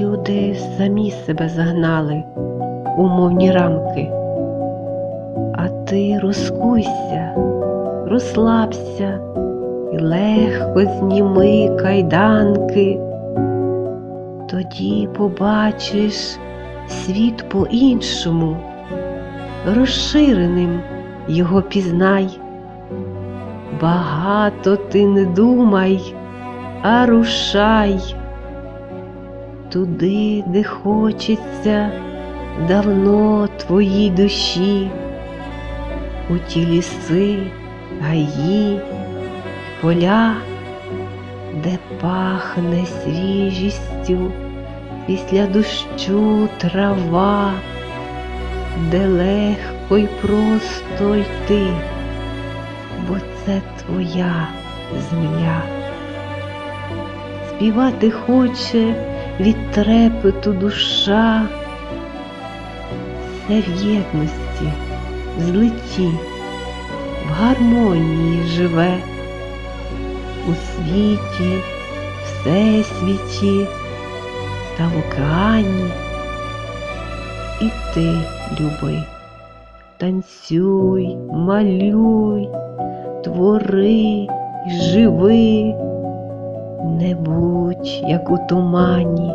Люди самі себе загнали у мовні рамки. А ти розкуйся, розслабся і легко зніми кайданки. Тоді побачиш світ по-іншому, розширеним його пізнай. Багато ти не думай, а рушай туди, де хочеться давно твоїй душі, у ті ліси, гаї, поля, де пахне свіжістю після дощу трава, де легко й просто йти, бо це твоя земля. Співати хоче від трепету душа, все в єдності, в злиті, в гармонії живе, у світі, всесвіті та в океані. І ти, люби, танцюй, малюй, твори живи. Не будь як у тумані,